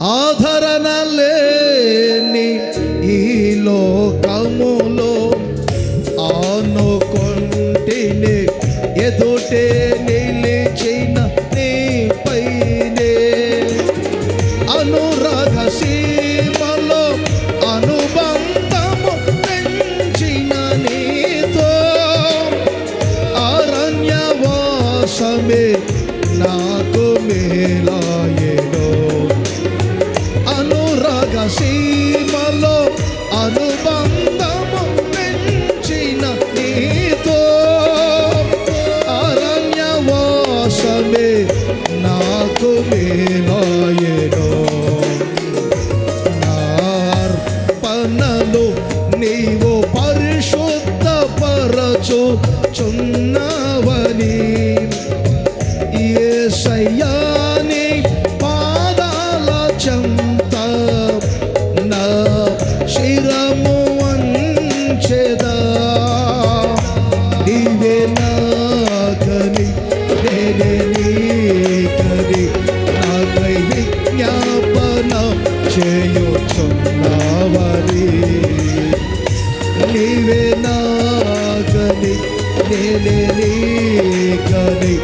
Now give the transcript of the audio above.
ఆదరణ లేని ఈ లోకములో ఆనుకొంటిని ఎదుటే నిలిచిన నీపైనే అనురాధ సీమలో అనుబంధము పెంచిన నీతో అరణ్యవాసమే నాకు మేలాయే. సీమలో అనుబంధము పెంచిన నీతో అరణ్యవాసమే నాకు మేలాయెను నార్పణలు నీవు పరిశుద్ధ పరచు చున్నవని ఏసయ్యాని చేయుచున్నావని. నీవే నాకని నేనే నీకని